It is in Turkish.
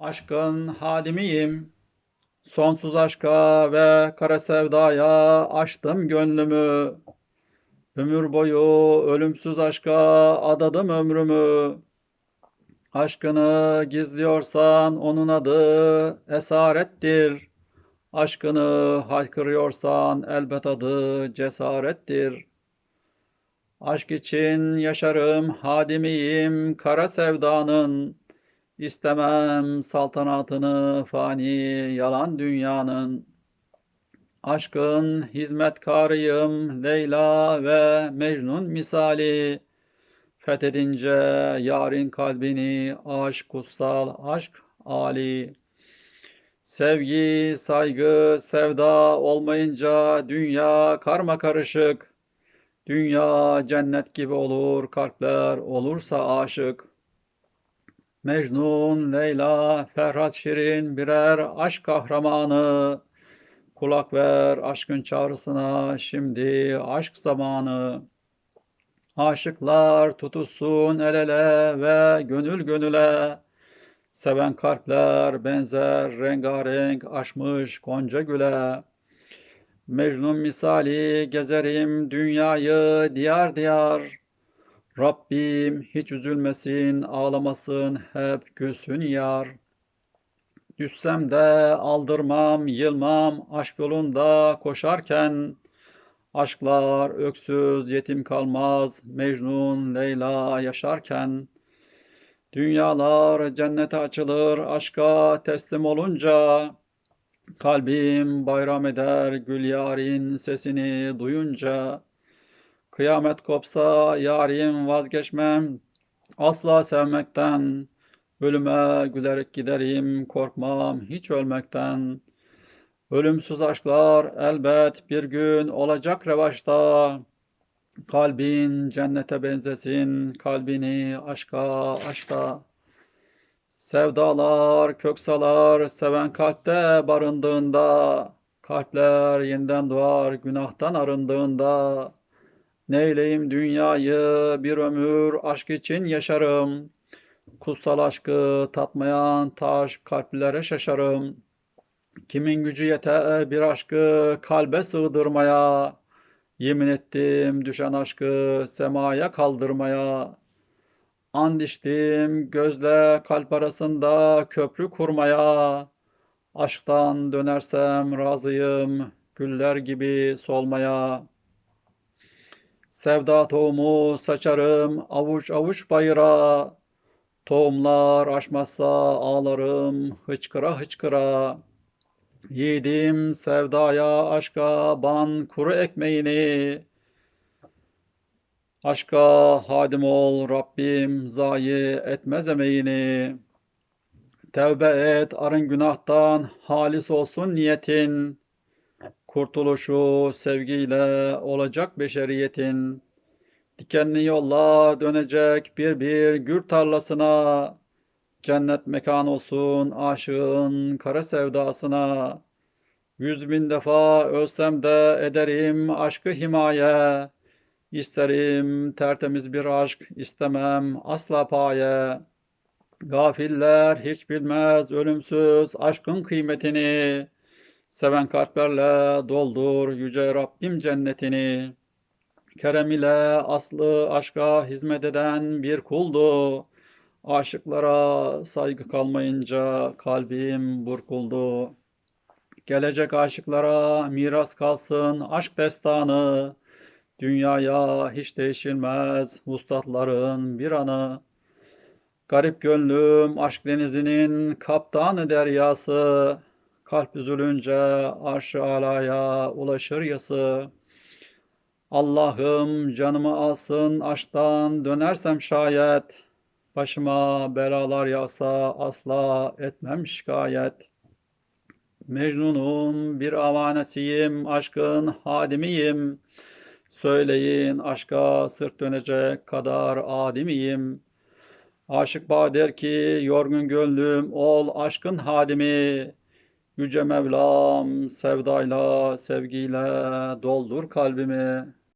Aşkın hadimiyim. Sonsuz aşka ve kara sevdaya açtım gönlümü. Ömür boyu ölümsüz aşka adadım ömrümü. Aşkını gizliyorsan onun adı esarettir. Aşkını haykırıyorsan elbet adı cesarettir. Aşk için yaşarım hadimiyim kara sevdanın. İstemem saltanatını fani yalan dünyanın. Aşkın hizmetkarıyım Leyla ve Mecnun misali. Fethedince yarın kalbini aşk kutsal aşk Ali. Sevgi, saygı, sevda olmayınca dünya karma karışık. Dünya cennet gibi olur, kalpler olursa aşık. Mecnun, Leyla, Ferhat Şirin birer aşk kahramanı. Kulak ver aşkın çağrısına, şimdi aşk zamanı. Aşıklar tutuşsun el ele ve gönül gönüle. Seven kalpler benzer rengarenk aşmış gonca güle. Mecnun misali gezerim dünyayı diyar diyar. Rabbim hiç üzülmesin, ağlamasın, hep gülsün yar. Düşsem de aldırmam, yılmam, aşk yolunda koşarken. Aşklar öksüz, yetim kalmaz, Mecnun, Leyla yaşarken. Dünyalar cennete açılır, aşka teslim olunca. Kalbim bayram eder, gül yarın sesini duyunca. Kıyamet kopsa yarim vazgeçmem asla sevmekten. Ölüme gülerek giderim korkmam hiç ölmekten. Ölümsüz aşklar elbet bir gün olacak revaçta. Kalbin cennete benzesin, kalbini aşka aşta. Sevdalar, köksalar, seven kalpte barındığında, kalpler yeniden doğar günahtan arındığında. Neyleyim dünyayı bir ömür aşk için yaşarım. Kutsal aşkı tatmayan taş kalplere şaşarım. Kimin gücü yeter bir aşkı kalbe sığdırmaya. Yemin ettim düşen aşkı semaya kaldırmaya. And içtim gözle kalp arasında köprü kurmaya. Aşktan dönersem razıyım güller gibi solmaya. Sevda tohumu saçarım avuç avuç bayıra. Tohumlar açmazsa ağlarım hıçkıra hıçkıra. Yedim sevdaya aşka ban kuru ekmeğini. Aşka hadim ol Rabbim zayi etmez emeğini. Tevbe et arın günahtan halis olsun niyetin. Kurtuluşu sevgiyle olacak beşeriyetin. Dikenli yolla dönecek bir bir gür tarlasına. Cennet mekan olsun aşığın kara sevdasına. Yüz bin defa ölsem de ederim aşkı himaye. İsterim tertemiz bir aşk, istemem asla paye. Gafiller hiç bilmez ölümsüz aşkın kıymetini. Seven kalplerle doldur yüce Rabbim cennetini. Kerem ile aslı aşka hizmet eden bir kuldu. Aşıklara saygı kalmayınca kalbim burkuldu. Gelecek aşıklara miras kalsın aşk destanı. Dünyaya hiç değişilmez vuslatların bir anı. Garip gönlüm aşk denizinin kaptanı deryası. Kalp üzülünce arş-ı alaya ulaşır yası. Allah'ım canımı alsın aşktan dönersem şayet. Başıma belalar yağsa asla etmem şikayet. Mecnun'un bir avanesiyim, aşkın hadimiyim. Söyleyin aşka sırt dönecek kadar adimiyim. Aşık Bader ki yorgun gönlüm ol aşkın hadimi. Yüce Mevlam sevdayla, sevgiyle doldur kalbimi.